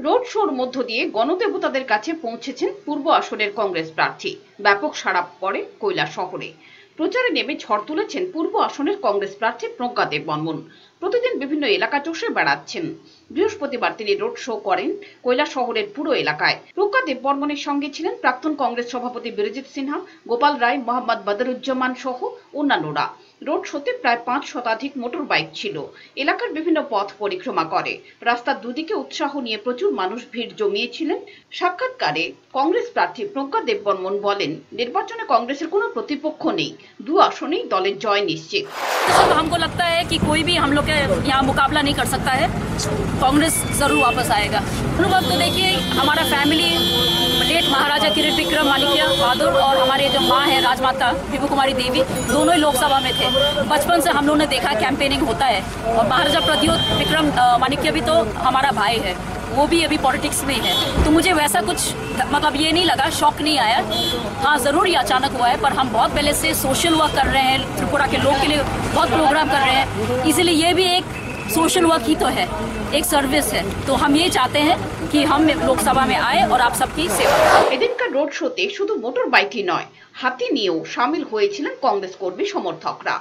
Road শোর মধ্য দিয়ে গণদেবতাদের কাছে পৌঁছেছেন পূর্ব আসনের কংগ্রেস প্রার্থী। ব্যাপক সাড়া পড়ে কৈলা শহরে। প্রচারে নেমে ঝড় তুলেছেন পূর্ব আসনের কংগ্রেস প্রার্থী প্রজ্ঞা দেব বর্মন। প্রতিদিন বিভিন্ন এলাকা চষে বেড়াচ্ছেন। বৃহস্পতিবার তিনি রোড শো করেন কৈলা শহরের পুরো এলাকায়। প্রজ্ঞা দেব বর্মনের সঙ্গে ছিলেন প্রাক্তন কংগ্রেস সভাপতি বীরজিৎ সিনহা, গোপাল রায়, মোহাম্মদ বদরুজ্জামান সহ অন্যান্যরা। রোড শোতে প্রায় পাঁচ শতাধিক মোটর বাইক ছিল এলাকার বিভিন্ন পথ পরিক্রমা করে রাস্তার দুদিকে উৎসাহ নিয়ে প্রচুর মানুষ ভিড় জমিয়েছিলেন সাক্ষাৎকারে কংগ্রেস প্রার্থী প্রজ্ঞা দেববর্মন বলেন নির্বাচনে কংগ্রেসের কোনো প্রতিপক্ষ নেই দু আসনেই দলের জয় নিশ্চিত सब हमको लगता है कि कोई भी हम लोग के यहाँ मुकाबला नहीं कर सकता है कांग्रेस जरूर वापस आएगा अनुभव तो देखिए हमारा फैमिली लेट महाराजा किरण विक्रम मानिक्य बहादुर और हमारे जो माँ है राजमाता विभू कुमारी देवी दोनों ही लोकसभा में थे। बचपन से हम लोगों ने देखा कैंपेनिंग होता है। और महाराजा प्रद्योत विक्रम अ, भी तो हमारा भाई है। वो भी अभी पॉलिटिक्स में है। तो मुझे वैसा कुछ मतलब ये नहीं लगा शौक नहीं आया। हाँ ज़रूर ये अचानक हुआ है पर हम बहुत पहले से सोशल वर्क कर रहे हैं त्रिपुरा के लोग के लिए बहुत प्रोग्राम कर रहे हैं। इसीलिए ये भी एक सोशल वर्क ही तो है एक सर्विस है तो हम ये चाहते हैं कि हम लोकसभा में आए और आप सबकी सेवा करें এদিনকার রোড শোতে শুধু মোটর বাইকই নয় হাতি নিয়েও সামিল হয়েছিলেন কংগ্রেস কর্মী সমর্থকরা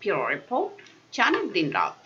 ব্যুরো রিপোর্ট চ্যানেল দিন রাত